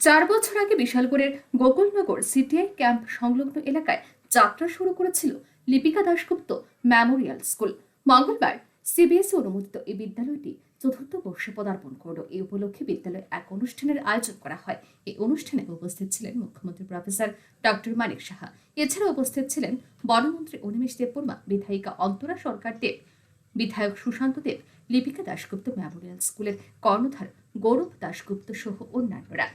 চার বছর আগে বিশালগড়ের গোকুলনগর সিটিআই ক্যাম্প সংলগ্ন এলাকায় যাত্রা শুরু করেছিল লিপিকা দাশগুপ্ত মেমোরিয়াল স্কুল। মঙ্গলবার সিবিএসই অনুমোদিত এই বিদ্যালয়টি চতুর্থ বর্ষে পদার্পণ করল। এই উপলক্ষে বিদ্যালয়ে এক অনুষ্ঠানের আয়োজন করা হয়। এই অনুষ্ঠানে উপস্থিত ছিলেন মুখ্যমন্ত্রী প্রফেসর ডক্টর মানিক সাহা। এছাড়া উপস্থিত ছিলেন বনমন্ত্রী অনিমেষ দেববর্মা, বিধায়িকা অন্তরা সরকার দেব, বিধায়ক সুশান্ত দেব, লিপিকা দাশগুপ্ত মেমোরিয়াল স্কুলের কর্ণধার গৌরব দাশগুপ্ত সহ অন্যান্যরা।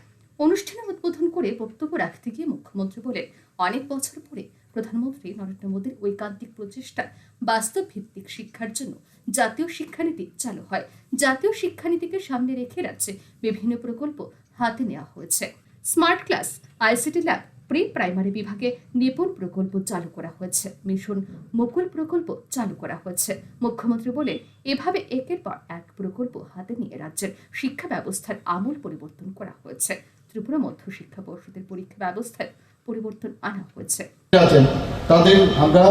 অনুষ্ঠানে উদ্বোধন করে বক্তব্য রাখতে গিয়ে মুখ্যমন্ত্রী বলেন, অনেক বছর পরে প্রধানমন্ত্রী নরেন্দ্র মোদীর ঐকান্তিক প্রচেষ্টা বাস্তব ভিত্তিক শিক্ষার জন্য জাতীয় শিক্ষানীতি চালু হয়। জাতীয় শিক্ষানীতিকে সামনে রেখে রাজ্যে বিভিন্ন প্রকল্প হাতে নেওয়া হয়েছে। Smart class, ICT lab pre primary বিভাগে নিপুণ প্রকল্প চালু করা হয়েছে। মিশন মুকুল প্রকল্প চালু করা হয়েছে। মুখ্যমন্ত্রী বলেন, এভাবে একের পর এক প্রকল্প হাতে নিয়ে রাজ্যের শিক্ষা ব্যবস্থার আমূল পরিবর্তন করা হয়েছে। ত্রিপুরা মধ্য শিক্ষা পর্ষদের পরীক্ষা ব্যবস্থায় পরিবর্তন আনা হয়েছে। আছেন? তাদের আমরা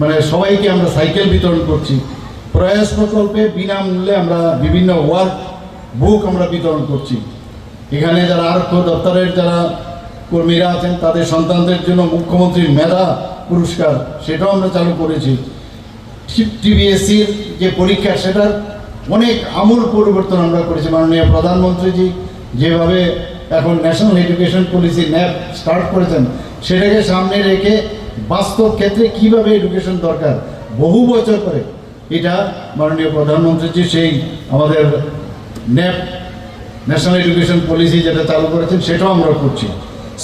মানে সবাইকে আমরা সাইকেল বিতরণ করছি। প্রয়াস প্রকল্পে বিনামূল্যে আমরা বিভিন্ন ওয়ার্ক বুক আমরা বিতরণ করছি। এখানে যারা আরক্ষ দপ্তরের যারা কর্মীরা আছেন, তাদের সন্তানদের জন্য মুখ্যমন্ত্রীর মেধা পুরস্কার, সেটাও আমরা চালু করেছি। টিবিএসসির যে পরীক্ষা, সেটার অনেক আমূল পরিবর্তন আমরা করেছি। মাননীয় প্রধানমন্ত্রীজি যেভাবে এখন national education policy NEP start করেছেন, সেটাকে সামনে রেখে বাস্তব ক্ষেত্রে কীভাবে এডুকেশন দরকার, বহু বছর পরে। এটা মাননীয় প্রধানমন্ত্রীজি সেই আমাদের ন্যাপ ন্যাশনাল এডুকেশন পলিসি যেটা চালু করেছেন, সেটাও আমরা করছি।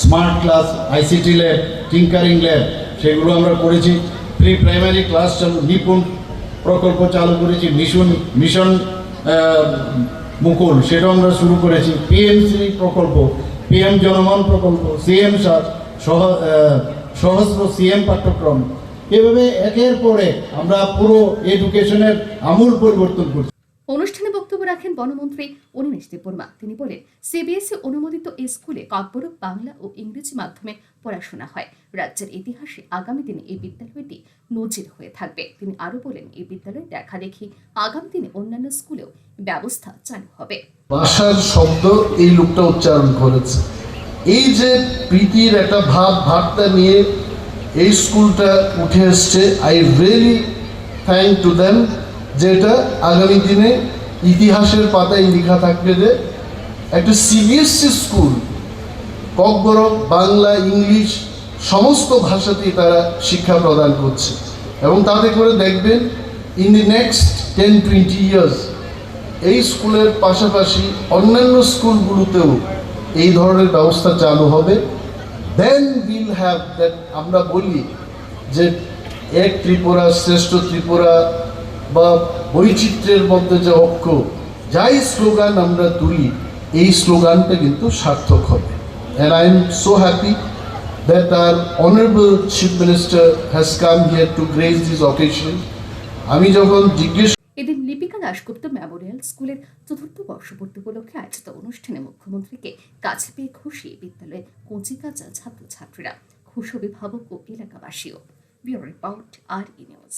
Smart class ICT lab tinkering lab সেগুলো আমরা করেছি। প্রি প্রাইমারি ক্লাস চালু নিপুণ প্রকল্প চালু করেছি মিশন মিশন মুকুল সেটাও আমরা শুরু করেছি। পিএমসি প্রকল্প পিএম জনমন প্রকল্প সিএম সহ আহ, সহস্র সিএম পাঠ্যক্রম। এভাবে একের পরে আমরা পুরো এডুকেশনের আমূল পরিবর্তন করছি। অনুষ্ঠানে রাখেন বনমন্ত্রী অনিমেষ দেববর্মা। তিনি বলেন সিবিএসই অনুমোদিত স্কুলে কর্পোরেট বাংলা ও ইংরেজি মাধ্যমে পড়াশোনা হয়। রাজ্যের ইতিহাসে আগামী দিনে এই বিদ্যালয়টি নজির হয়ে থাকবে। তিনি আরও বলেন, এই বিদ্যালয় দেখা দেখি আগামী দিনে অন্যান্য স্কুলেও ব্যবস্থা চালু হবে। ভাষার শব্দ এই লোকটা উচ্চারণ করেছে। এই যে প্রীতির একটা ভাব ভাবটা নিয়ে এই স্কুলটা উঠে এসছে I really thank to them যেটা আগামী দিনে ইতিহাসের পাতায় লেখা থাকবে যে একটা CBSE school Kokborok, Bangla, English, সমস্ত ভাষাতেই তারা শিক্ষা প্রদান করছে। এবং তাতে করে দেখবেন in the next ten twenty years এই স্কুলের পাশাপাশি অন্যান্য স্কুলগুলোতেও এই ধরনের ব্যবস্থা চালু হবে। দেন উইল হ্যাভ দ্যাট আমরা বলি যে এক ত্রিপুরা, শ্রেষ্ঠ ত্রিপুরা বা বৈচিত্র্যের মধ্যে যে ঐক্য, যাই স্লোগান আমরা তুলি, এই স্লোগানটা কিন্তু সার্থক হবে। And I am so happy that our honorable chief minister has come here to grace this occasion. আমি যখন জিজ্ঞেস এদিন লিপিকা দাশগুপ্ত মেমোরিয়াল স্কুলের চতুর্থ বর্ষপূর্তি উপলক্ষে আয়োজিত অনুষ্ঠানে মুখ্যমন্ত্রীকে কাছে পেয়ে খুশি বিদ্যালয়ের কচি কাঁচা ছাত্রছাত্রীরা খুশ অভিভাবক ও এলাকাবাসীও। Bureau report R E news.